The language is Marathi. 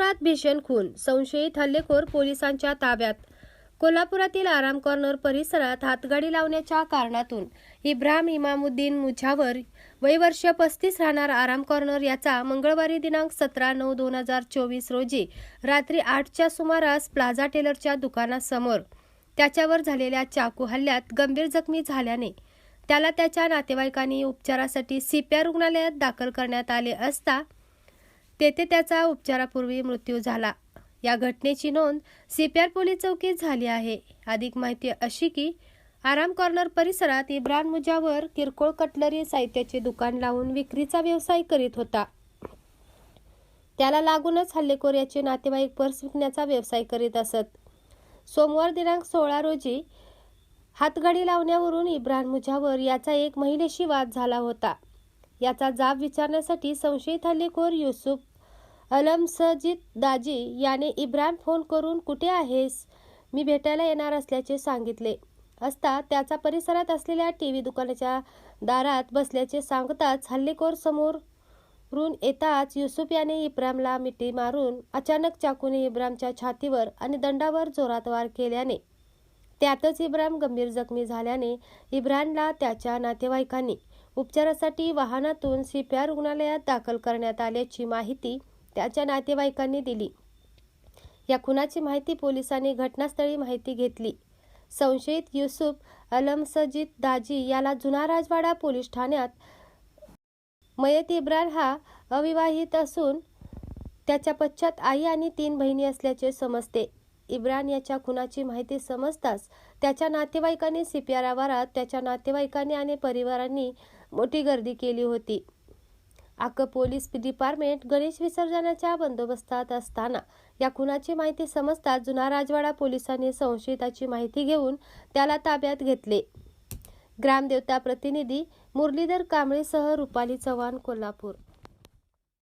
कोल्हापुरात भीषण खून संशयित हल्लेखोर पोलिसांच्या ताब्यात. कोल्हापुरातील आराम कॉर्नर परिसरात हातगाडी लावण्याच्या कारणातून इब्राहिम इमामुद्दीन मुझावर वयवर्ष पस्तीस राहणार आराम कॉर्नर याचा मंगळवारी दिनांक सतरा नऊ दोन हजार चोवीस रोजी रात्री आठच्या सुमारास प्लाझा टेलरच्या दुकानासमोर. त्याच्यावर झालेल्या चाकू हल्ल्यात गंभीर जखमी झाल्याने त्याला त्याच्या नातेवाईकांनी उपचारासाठी सीपीआर रुग्णालयात दाखल करण्यात आले असता तेथे त्याचा उपचारापूर्वी मृत्यू झाला. या घटनेची नोंद सीपीआर पोलीस चौकीत झाली आहे. अधिक माहिती अशी की आराम कॉर्नर परिसरात इब्रान मुजावर किरकोळ कटलरी साहित्याचे दुकान लावून विक्रीचा व्यवसाय करीत होता. त्याला लागूनच हल्लेखोर याचे नातेवाईक पर्स विकण्याचा व्यवसाय करीत असत. सोमवार दिनांक सोळा रोजी हातगाडी लावण्यावरून इब्रान मुजावर याचा एक महिलेशी वाद झाला होता. याचा जाब विचारण्यासाठी संशयित हल्लेखोर युसुफ अलमसजिद दाजी याने इब्राहिम फोन करून कुठे आहेस? मी भेटायला येणार असल्याचे सांगितले. असता त्याचा परिसरात असलेल्या टी व्ही दुकानाच्या दारात बसल्याचे सांगताच हल्लेखोर समोरून येताच युसुफ याने इब्राहिमला मिठी मारून अचानक चाकूने इब्राहिमच्या छातीवर आणि दंडावर जोरात वार केल्याने त्यातच इब्राहिम गंभीर जखमी झाल्याने इब्राहिमला त्याच्या नातेवाईकांनी उपचारासाठी वाहनातून सीपीआर रुग्णालयात दाखल करण्यात आल्याची माहिती त्याच्या नातेवाईकांनी दिली. या खुनाची माहिती पोलिसांनी घटनास्थळी माहिती घेतली. संशयित युसुफ अलमसजिद दाजी याला जुना राजवाडा पोलीस ठाण्यात मयत इब्रार हा अविवाहित असून त्याच्या पश्चात आई आणि तीन बहिणी असल्याचे समजते. इब्रान याच्या खुनाची माहिती समजताच त्याच्या नातेवाईकांनी सीपीआर आवारात त्याच्या नातेवाईकांनी आणि परिवारांनी मोठी गर्दी केली होती. अक्क पोलीस डिपार्टमेंट गणेश विसर्जनाच्या बंदोबस्तात असताना या खुनाची माहिती समजताच जुना राजवाडा पोलिसांनी संशयिताची माहिती घेऊन त्याला ताब्यात घेतले. ग्रामदेवता प्रतिनिधी मुरलीधर कांबळेसह रुपाली चव्हाण कोल्हापूर.